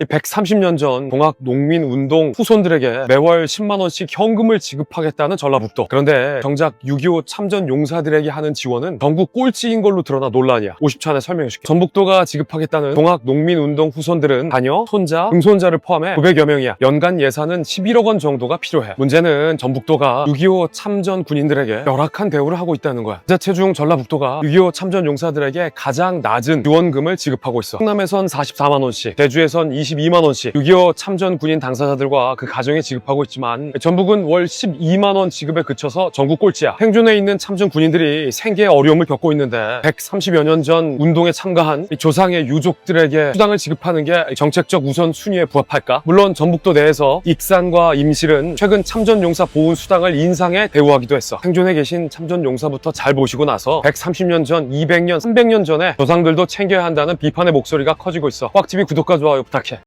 이 130년 전 동학 농민 운동 후손들에게 매월 10만 원씩 현금을 지급하겠다는 전라북도. 그런데 정작 6.25 참전 용사들에게 하는 지원은 전국 꼴찌인 걸로 드러나 논란이야. 50초 안에 설명해줄게. 전북도가 지급하겠다는 동학 농민 운동 후손들은 자녀, 손자, 응손자를 포함해 900여 명이야. 연간 예산은 11억 원 정도가 필요해. 문제는 전북도가 6.25 참전 군인들에게 열악한 대우를 하고 있다는 거야. 자체 중 전라북도가 6.25 참전 용사들에게 가장 낮은 지원금을 지급하고 있어. 충남에선 44만 원씩, 제주에선 22만 원씩 6.25 참전 군인 당사자들과 그 가정에 지급하고 있지만 전북은 월 12만 원 지급에 그쳐서 전국 꼴찌야. 생존에 있는 참전 군인들이 생계의 어려움을 겪고 있는데 130여 년 전 운동에 참가한 이 조상의 유족들에게 수당을 지급하는 게 정책적 우선 순위에 부합할까? 물론 전북도 내에서 익산과 임실은 최근 참전 용사 보훈 수당을 인상해 대우하기도 했어. 생존에 계신 참전 용사부터 잘 보시고 나서 130년 전, 200년, 300년 전에 조상들도 챙겨야 한다는 비판의 목소리가 커지고 있어. 꽉집이 구독과 좋아요 부탁해.